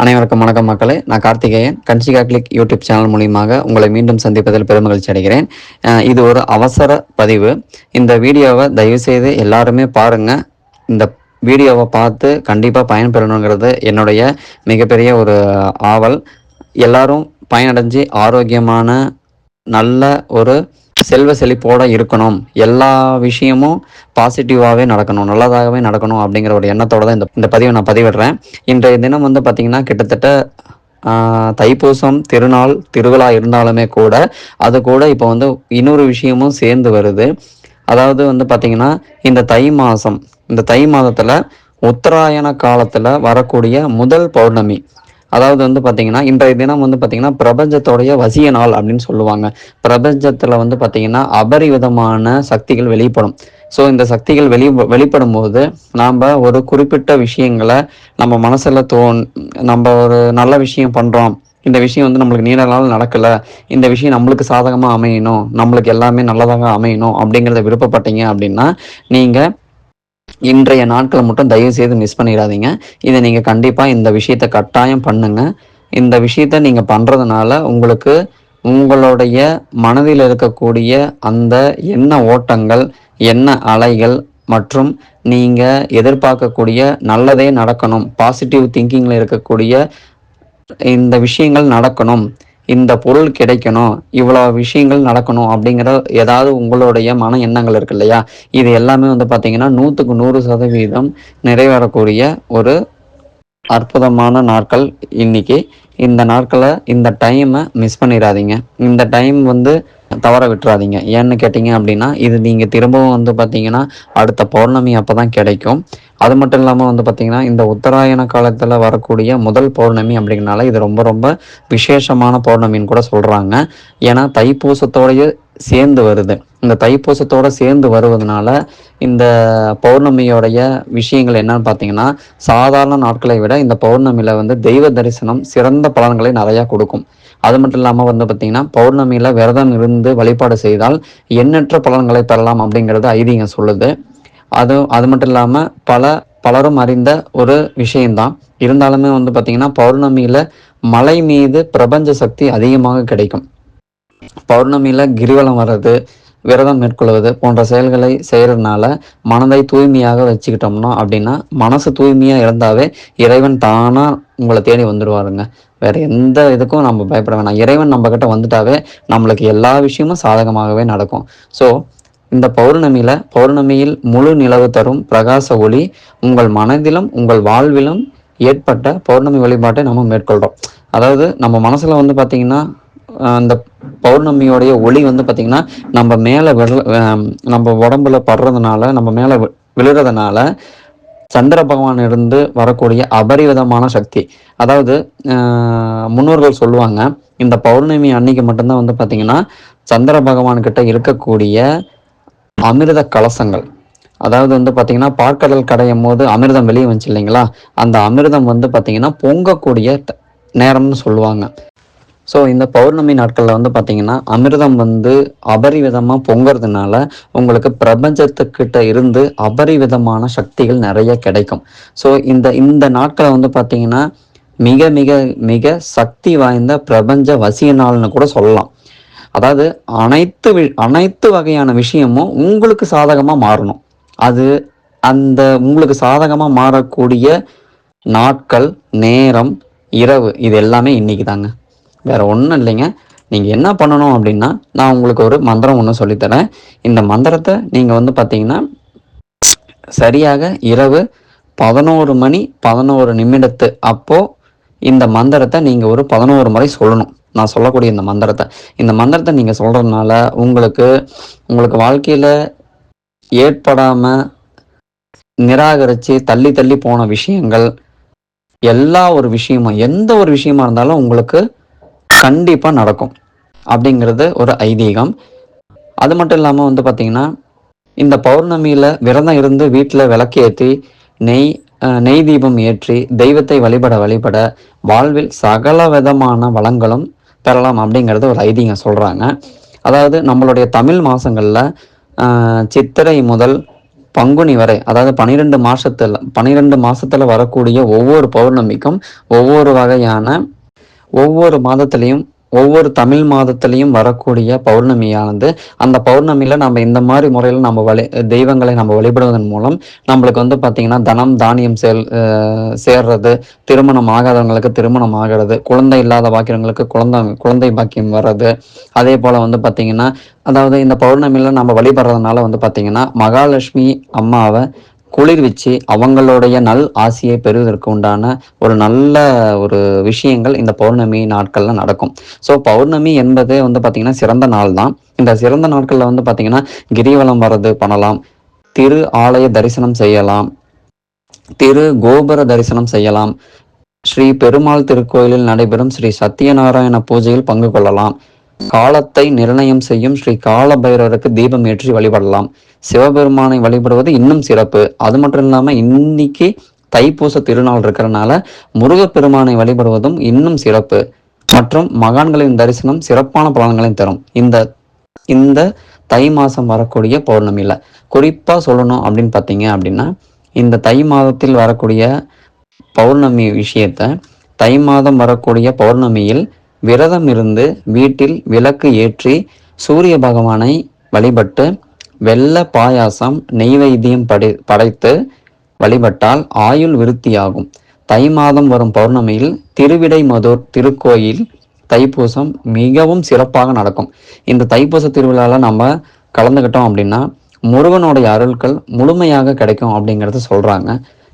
அனைவருக்கும் வணக்கம் மக்களே. நான் கார்த்திகேயன். கன்சிகா கிளிக் யூடியூப் சேனல் மூலியமாக உங்களை மீண்டும் சந்திப்பதில் பெருமகிழ்ச்சி அடைகிறேன். இது ஒரு அவசர பதிவு. இந்த வீடியோவை தயவுசெய்து எல்லாருமே பாருங்கள் இந்த வீடியோவை பார்த்து கண்டிப்பாக பயன்பெறணுங்கிறது என்னுடைய மிகப்பெரிய ஒரு ஆவல். எல்லாரும் பயனடைஞ்சு ஆரோக்கியமான நல்ல ஒரு செல்வ செழிப்போடு இருக்கணும். எல்லா விஷயமும் பாசிட்டிவாகவே நடக்கணும். நல்லதாகவே நடக்கணும் அப்படிங்கிற ஒரு எண்ணத்தோட தான் இந்த இந்த பதிவை நான் பதிவிடுறேன். இன்றைய தினம் வந்து பார்த்திங்கன்னா கிட்டத்தட்ட தைப்பூசம் திருநாள் திருவிழா இருந்தாலுமே கூட அது கூட இப்போ வந்து இன்னொரு விஷயமும் சேர்ந்து வருது. அதாவது வந்து பார்த்திங்கன்னா இந்த தை மாதம் இந்த தை மாதத்தில் உத்தராயண காலத்தில் வரக்கூடிய முதல் பௌர்ணமி. அதாவது வந்து பார்த்தீங்கன்னா இன்றைய தினம் வந்து பார்த்தீங்கன்னா பிரபஞ்சத்தோடைய வசிய நாள் அப்படின்னு சொல்லுவாங்க. பிரபஞ்சத்தில் வந்து பார்த்தீங்கன்னா அபரிவிதமான சக்திகள் வெளிப்படும். ஸோ இந்த சக்திகள் வெளி வெளிப்படும் போது நாம் ஒரு குறிப்பிட்ட விஷயங்களை நம்ம மனசில் தோன் நம்ம ஒரு நல்ல விஷயம் பண்ணுறோம் இந்த விஷயம் வந்து நம்மளுக்கு நீண்ட நாள் நடக்கல. இந்த விஷயம் நம்மளுக்கு சாதகமாக அமையணும். நம்மளுக்கு எல்லாமே நல்லதாக அமையணும் அப்படிங்கிறத விருப்பப்பட்டீங்க அப்படின்னா நீங்கள் இன்றைய நாட்களை மட்டும் தயவு செய்து மிஸ் பண்ணிடாதீங்க. இதை நீங்கள் கண்டிப்பாக இந்த விஷயத்தை கட்டாயம் பண்ணுங்க. இந்த விஷயத்த நீங்கள் பண்ணுறதுனால உங்களுக்கு உங்களுடைய மனதில் இருக்கக்கூடிய அந்த எண்ண ஓட்டங்கள் எண்ண அலைகள் மற்றும் நீங்கள் எதிர்பார்க்கக்கூடிய நல்லதே நடக்கணும். பாசிட்டிவ் திங்கிங்கில் இருக்கக்கூடிய இந்த விஷயங்கள் நடக்கணும். இந்த பொருள் கிடைக்கணும் இவ்வளோ விஷயங்கள் நடக்கணும் அப்படிங்கிற ஏதாவது உங்களுடைய மன எண்ணங்கள் இருக்கு இல்லையா? இது எல்லாமே வந்து பார்த்தீங்கன்னா நூற்றுக்கு நூறு சதவீதம் நிறைவேறக்கூடிய ஒரு அற்புதமான நாட்கள் இன்னைக்கு இந்த நாட்களை இந்த டைமை மிஸ் பண்ணிடாதீங்க. இந்த டைம் வந்து தவற விட்டுறாதீங்க. ஏன்னு கேட்டிங்க அப்படின்னா இது நீங்கள் திரும்பவும் வந்து பார்த்தீங்கன்னா அடுத்த பௌர்ணமி அப்போ தான் கிடைக்கும். அது மட்டும் இல்லாமல் வந்து பார்த்தீங்கன்னா இந்த உத்தராயண காலத்தில் வரக்கூடிய முதல் பௌர்ணமி அப்படிங்கனால இது ரொம்ப ரொம்ப விசேஷமான பௌர்ணமின்னு கூட சொல்கிறாங்க ஏன்னா தைப்பூசத்தோடையே சேர்ந்து வருது. இந்த தைப்பூசத்தோட சேர்ந்து வருவதனால இந்த பௌர்ணமியோடைய விஷயங்கள் என்னன்னு பார்த்தீங்கன்னா சாதாரண நாட்களை விட இந்த பௌர்ணமியில் வந்து தெய்வ தரிசனம் சிறந்த பலன்களை நிறையா கொடுக்கும். அது மட்டும் இல்லாமல் வந்து பார்த்தீங்கன்னா பௌர்ணமியில் விரதம் இருந்து வழிபாடு செய்தால் எண்ணற்ற பலன்களை பெறலாம் அப்படிங்கிறது ஐதீகம் சொல்லுது. அது அது மட்டும் இல்லாமல் பல பலரும் அறிந்த ஒரு விஷயம்தான். இருந்தாலுமே வந்து பார்த்தீங்கன்னா பௌர்ணமியில் மலை மீது பிரபஞ்ச சக்தி அதிகமாக கிடைக்கும். பௌர்ணமியில் கிரிவலம் வர்றது விரதம் மேற்கொள்வது போன்ற செயல்களை செய்கிறதுனால மனதை தூய்மையாக வச்சுக்கிட்டோம்னா அப்படின்னா மனசு தூய்மையாக இருந்தாவே இறைவன் தானாக உங்களை தேடி வந்துடுவாருங்க வேற எந்த இதுக்கும் நம்ம பயப்பட வேணாம். இறைவன் நம்ம கிட்ட வந்துட்டாவே நம்மளுக்கு எல்லா விஷயமும் சாதகமாகவே நடக்கும். ஸோ இந்த பௌர்ணமியில பௌர்ணமியில் முழு நிலவு தரும் பிரகாச ஒளி உங்கள் மனதிலும் உங்கள் வாழ்விலும் ஏற்பட்ட பௌர்ணமி வழிபாட்டை நம்ம மேற்கொள்கிறோம் அதாவது நம்ம மனசுல வந்து பாத்தீங்கன்னா அந்த பௌர்ணமியோடைய ஒளி வந்து பார்த்திங்கன்னா நம்ம மேலே விழ நம்ம உடம்புல படுறதுனால நம்ம மேலே வி- விழுறதுனால சந்திர பகவான் இருந்து வரக்கூடிய அபரிவிதமான சக்தி. அதாவது முன்னோர்கள் சொல்லுவாங்க இந்த பௌர்ணமி அன்னைக்கு மட்டும்தான் வந்து பார்த்தீங்கன்னா சந்திர பகவான் கிட்ட இருக்கக்கூடிய அமிர்த கலசங்கள். அதாவது வந்து பார்த்தீங்கன்னா பாற்கடல் கடையும் போது அமிர்தம் வெளியே வந்துச்சு இல்லைங்களா? அந்த அமிர்தம் வந்து பார்த்தீங்கன்னா பொங்கக்கூடிய நேரம்னு சொல்லுவாங்க. ஸோ இந்த பௌர்ணமி நாட்களில் வந்து பார்த்தீங்கன்னா அமிர்தம் வந்து அபரிவிதமாக பொங்கிறதுனால உங்களுக்கு பிரபஞ்சத்துக்கிட்ட இருந்து அபரிவிதமான சக்திகள் நிறைய கிடைக்கும். ஸோ இந்த இந்த நாட்களை வந்து பார்த்தீங்கன்னா மிக மிக மிக சக்தி வாய்ந்த பிரபஞ்ச வசிய நாள்னு கூட சொல்லலாம். அதாவது அனைத்து வி- அனைத்து வகையான விஷயமும் உங்களுக்கு சாதகமாக மாறணும். அது அந்த உங்களுக்கு சாதகமாக மாறக்கூடிய நாட்கள் நேரம் இரவு இது எல்லாமே இன்னைக்கு தாங்க வேறு ஒன்றும் இல்லைங்க. நீங்கள் என்ன பண்ணணும் அப்படின்னா நான் உங்களுக்கு ஒரு மந்திரம் ஒன்று சொல்லித்தரேன். இந்த மந்திரத்தை நீங்கள் வந்து பார்த்தீங்கன்னா சரியாக இரவு பதினோரு மணி பதினோரு நிமிடத்து அப்போது இந்த மந்திரத்தை நீங்கள் ஒரு பதினோரு முறை சொல்லணும். நான் சொல்லக்கூடிய இந்த மந்திரத்தை. இந்த மந்திரத்தை நீங்கள் சொல்கிறதுனால உங்களுக்கு உங்களுக்கு வாழ்க்கையில் ஏற்படாமல் நிராகரித்து தள்ளி தள்ளி போன விஷயங்கள் எல்லா ஒரு விஷயமும் எந்த ஒரு விஷயமா இருந்தாலும் உங்களுக்கு கண்டிப்பாக நடக்கும் அப்படிங்கிறது ஒரு ஐதீகம். அது மட்டும் இல்லாமல் வந்து பார்த்திங்கன்னா இந்த பௌர்ணமியில் விரதம் இருந்து வீட்டில் விளக்கேற்றி நெய் நெய் தீபம் ஏற்றி தெய்வத்தை வழிபட வழிபட வாழ்வில் சகல விதமான வளங்களும் பெறலாம் அப்படிங்கிறது ஒரு ஐதீகம் சொல்கிறாங்க அதாவது நம்மளுடைய தமிழ் மாதங்களில் சித்திரை முதல் பங்குனி வரை அதாவது பனிரெண்டு மாதத்தில் பனிரெண்டு மாதத்தில் வரக்கூடிய ஒவ்வொரு பௌர்ணமிக்கும் ஒவ்வொரு வகையான ஒவ்வொரு மாதத்துலேயும் ஒவ்வொரு தமிழ் மாதத்துலேயும் வரக்கூடிய பௌர்ணமியானது அந்த பௌர்ணமியில் நம்ம இந்த மாதிரி முறையில் நம்ம வழி தெய்வங்களை நம்ம வழிபடுவதன் மூலம் நம்மளுக்கு வந்து பார்த்திங்கன்னா தனம் தானியம் சேல் சேர்றது திருமணம் ஆகாதவங்களுக்கு திருமணம் ஆகிறது குழந்தை இல்லாத பாக்கியவங்களுக்கு குழந்தை குழந்தை பாக்கியம் வர்றது அதே போல் வந்து பார்த்திங்கன்னா அதாவது இந்த பௌர்ணமியில் நம்ம வழிபடுறதுனால வந்து பார்த்திங்கன்னா மகாலட்சுமி அம்மாவை குளிர்விச்சு அவங்களுடைய நல் ஆசையை பெறுவதற்கு உண்டான ஒரு நல்ல ஒரு விஷயங்கள் இந்த பௌர்ணமி நாட்களில் நடக்கும். ஸோ பௌர்ணமி என்பதே வந்து பார்த்திங்கன்னா சிறந்த நாள் தான். இந்த சிறந்த நாட்களில் வந்து பார்த்திங்கன்னா கிரிவலம் வர்றது பண்ணலாம். திரு ஆலய தரிசனம் செய்யலாம். திரு கோபுர தரிசனம் செய்யலாம். ஸ்ரீ பெருமாள் திருக்கோயிலில் நடைபெறும் ஸ்ரீ சத்யநாராயண பூஜையில் பங்கு கொள்ளலாம். காலத்தை நிர்ணயம் செய்யும் ஸ்ரீ கால பைரவருக்கு தீபம் ஏற்றி வழிபடலாம். சிவபெருமானை வழிபடுவது இன்னும் சிறப்பு. அது மட்டும் இல்லாமல் இன்னைக்கு தைப்பூச திருநாள் இருக்கிறனால முருகப்பெருமானை வழிபடுவதும் இன்னும் சிறப்பு. மற்றும் மகான்களின் தரிசனம் சிறப்பான பலன்களையும் தரும். இந்த இந்த தை மாதம் வரக்கூடிய பௌர்ணமியில். குறிப்பாக சொல்லணும் அப்படின்னு பார்த்தீங்க அப்படின்னா இந்த தை மாதத்தில் வரக்கூடிய பௌர்ணமி விஷயத்த தை மாதம் வரக்கூடிய பௌர்ணமியில் விரதம் இருந்து வீட்டில் விளக்கு ஏற்றி சூரிய பகவானை வழிபட்டு வெள்ள பாயாசம் நெய்வேத்தியம் படை படைத்து வழிபட்டால் ஆயுள் விருத்தியாகும். தை மாதம் வரும் பௌர்ணமியில் திருவிடைமதுர் திருக்கோயில் தைப்பூசம் மிகவும் சிறப்பாக நடக்கும். இந்த தைப்பூச திருவிழாவில் நம்ம கலந்துக்கிட்டோம் அப்படின்னா முருகனுடைய அருள்கள் முழுமையாக கிடைக்கும் அப்படிங்கிறத சொல்கிறாங்க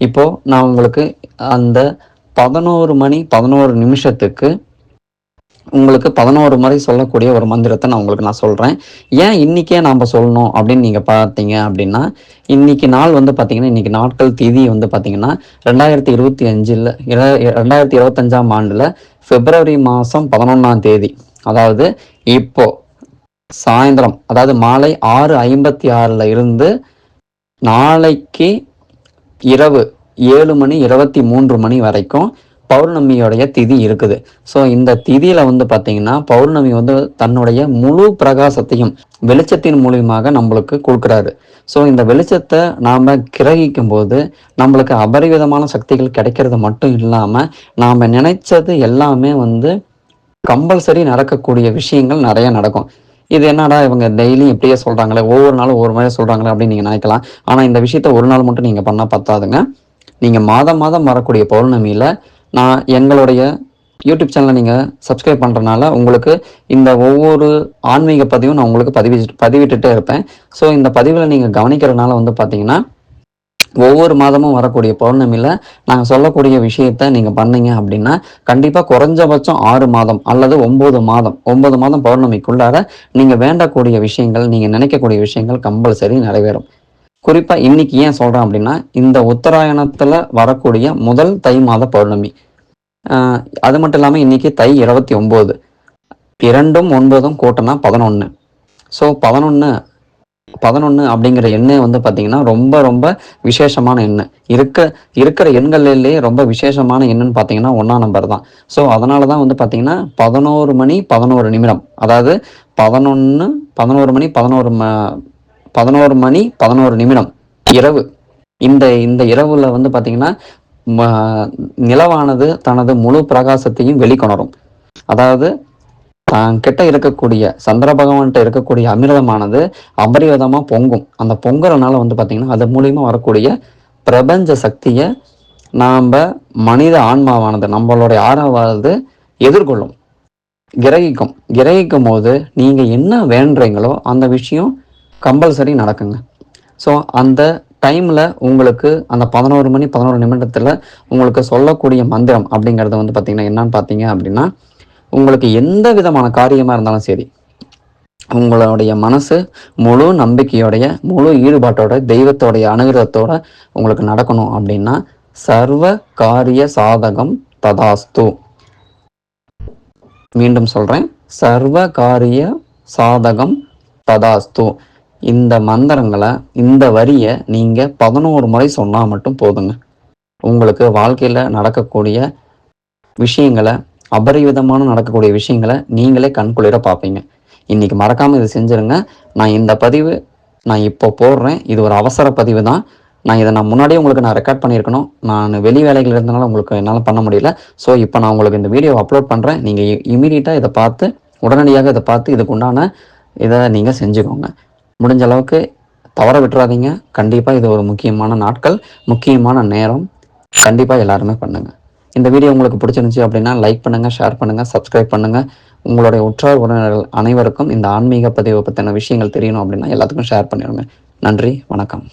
இப்போது நான் உங்களுக்கு அந்த பதினோரு மணி பதினோரு நிமிஷத்துக்கு உங்களுக்கு பதினோரு முறை சொல்லக்கூடிய ஒரு மந்திரத்தை நான் உங்களுக்கு நான் சொல்கிறேன் ஏன் இன்றைக்கே நாம் சொல்லணும் அப்படின்னு நீங்கள் பார்த்தீங்க அப்படின்னா இன்னைக்கு நாள் வந்து பார்த்தீங்கன்னா இன்னைக்கு நாட்கள் திதி வந்து பார்த்தீங்கன்னா ரெண்டாயிரத்தி இருபத்தி அஞ்சில் ரெண்டாயிரத்தி இருபத்தஞ்சாம் ஆண்டில் பிப்ரவரி மாதம் பதினொன்றாம் தேதி. அதாவது இப்போ சாயந்தரம் அதாவது மாலை ஆறு ஐம்பத்தி ஆறில் இருந்து நாளைக்கு இரவு ஏழு மணி இருபத்தி மூன்று மணி வரைக்கும் பௌர்ணமியோடைய திதி இருக்குது. ஸோ இந்த திதியில வந்து பார்த்தீங்கன்னா பௌர்ணமி வந்து தன்னுடைய முழு பிரகாசத்தையும் வெளிச்சத்தின் மூலியமாக நம்மளுக்கு கொடுக்குறாரு. ஸோ இந்த வெளிச்சத்தை நாம் கிரகிக்கும் போது நம்மளுக்கு அபரிவிதமான சக்திகள் கிடைக்கிறது மட்டும் இல்லாமல் நாம் நினைச்சது எல்லாமே வந்து கம்பல்சரி நடக்கக்கூடிய விஷயங்கள் நிறைய நடக்கும். இது என்னடா இவங்க டெய்லி இப்படியே சொல்கிறாங்களே ஒவ்வொரு நாளும் ஒவ்வொரு மாதிரி சொல்கிறாங்களே அப்படின்னு நீங்கள் நினைக்கலாம். ஆனால் இந்த விஷயத்த ஒரு நாள் மட்டும் நீங்கள் பண்ணால் பத்தாதுங்க. நீங்கள் மாதம் மாதம் வரக்கூடிய பௌர்ணமியில் நான் எங்களுடைய யூடியூப் சேனலை நீங்கள் சப்ஸ்கிரைப் பண்ணுறனால உங்களுக்கு இந்த ஒவ்வொரு ஆன்மீக பதிவும் நான் உங்களுக்கு பதிவிட்டு பதிவிட்டுட்டே இருப்பேன். ஸோ இந்த பதிவில் நீங்கள் கவனிக்கிறனால வந்து பார்த்தீங்கன்னா ஒவ்வொரு மாதமும் வரக்கூடிய பௌர்ணமியில் நாங்கள் சொல்லக்கூடிய விஷயத்த நீங்கள் பண்ணீங்க அப்படின்னா கண்டிப்பாக குறைஞ்சபட்சம் ஆறு மாதம் அல்லது ஒம்பது மாதம் ஒம்பது மாதம் பௌர்ணமிக்குள்ளார நீங்கள் வேண்டக்கூடிய விஷயங்கள் நீங்கள் நினைக்கக்கூடிய விஷயங்கள் கம்பல்சரி நிறைவேறும். குறிப்பாக இன்னைக்கு ஏன் சொல்கிறேன் அப்படின்னா இந்த உத்தராயணத்தில் வரக்கூடிய முதல் தை மாத பௌர்ணமி. அது மட்டும் இல்லாமல் இன்னைக்கு தை இருபத்தி ஒம்பது இரண்டும் ஒன்பதும் கூட்டம்னா பதினொன்று ஸோ பதினொன்று பதினொன்று அப்படிங்கிற எண்ணெய் வந்து பார்த்தீங்கன்னா ரொம்ப ரொம்ப விசேஷமான எண்ணெய் இருக்க இருக்கிற எண்கள்லேயே ரொம்ப விசேஷமான எண்ணுன்னு பார்த்தீங்கன்னா ஒன்றா நம்பர் தான். ஸோ அதனால தான் வந்து பார்த்தீங்கன்னா பதினோரு மணி பதினோரு நிமிடம். அதாவது பதினொன்று பதினோரு மணி பதினோரு ம பதினோரு மணி பதினோரு நிமிடம் இரவு. இந்த இந்த இரவுல வந்து பார்த்தீங்கன்னா நிலவானது தனது முழு பிரகாசத்தையும் வெளிக்கொணரும். அதாவது தான் கிட்ட இருக்கக்கூடிய சந்திர பகவான்கிட்ட இருக்கக்கூடிய அமிர்தமானது அபரிவிதமாக பொங்கும். அந்த பொங்குறனால வந்து பார்த்திங்கன்னா அது மூலியமாக வரக்கூடிய பிரபஞ்ச சக்தியை நாம் மனித ஆன்மாவானது நம்மளுடைய ஆறாவது எதிர்கொள்ளும் கிரகிக்கும். கிரகிக்கும் போது நீங்கள் என்ன வேண்டுறீங்களோ அந்த விஷயம் கம்பல்சரி நடக்குங்க. ஸோ அந்த டைமில் உங்களுக்கு அந்த பதினோரு மணி பதினோரு நிமிடத்தில் உங்களுக்கு சொல்லக்கூடிய மந்திரம் அப்படிங்கிறது வந்து பார்த்திங்கன்னா என்னன்னு பார்த்தீங்க அப்படின்னா உங்களுக்கு எந்த விதமான காரியமாக இருந்தாலும் சரி உங்களுடைய மனசு முழு நம்பிக்கையோடைய முழு ஈடுபாட்டோட தெய்வத்தோடைய அனுகிரகத்தோட உங்களுக்கு நடக்கணும் அப்படின்னா சர்வ காரிய சாதகம் ததாஸ்து. மீண்டும் சொல்கிறேன் சர்வ காரிய சாதகம் ததாஸ்து. இந்த மந்திரங்களை இந்த வரியை நீங்கள் பதினோரு முறை சொன்னால் மட்டும் போதுங்க. உங்களுக்கு வாழ்க்கையில் நடக்கக்கூடிய விஷயங்களை அபரிவிதமான நடக்கக்கூடிய விஷயங்களை நீங்களே கண்குளிர பார்ப்பீங்க. இன்றைக்கி மறக்காமல் இதை செஞ்சுருங்க. நான் இந்த பதிவு நான் இப்போ போடுறேன். இது ஒரு அவசர பதிவு தான். நான் இதை நான் முன்னாடியே உங்களுக்கு நான் ரெக்கார்ட் பண்ணியிருக்கணும். நான் வெளி வேலைகள் இருந்தனால உங்களுக்கு என்னால் பண்ண முடியல. ஸோ இப்போ நான் உங்களுக்கு இந்த வீடியோ அப்லோட் பண்ணுறேன் நீங்கள் இமீடியட்டாக இதை பார்த்து உடனடியாக இதை பார்த்து இதுக்கு உண்டான இதை நீங்கள் செஞ்சுக்கோங்க. முடிஞ்ச அளவுக்கு தவற விட்டுறாதீங்க. கண்டிப்பாக இது ஒரு முக்கியமான நாட்கள் முக்கியமான நேரம். கண்டிப்பாக எல்லாருமே பண்ணுங்கள் இந்த வீடியோ உங்களுக்கு பிடிச்சிருந்துச்சி அப்படின்னா லைக் பண்ணுங்கள் ஷேர் பண்ணுங்கள் சப்ஸ்கிரைப் பண்ணுங்கள் உங்களுடைய உற்றார் உறவினர்கள் அனைவருக்கும் இந்த ஆன்மீக பதிவை பற்றின விஷயங்கள் தெரியணும் அப்படின்னா எல்லாத்துக்கும் ஷேர் பண்ணிடுங்க. நன்றி வணக்கம்.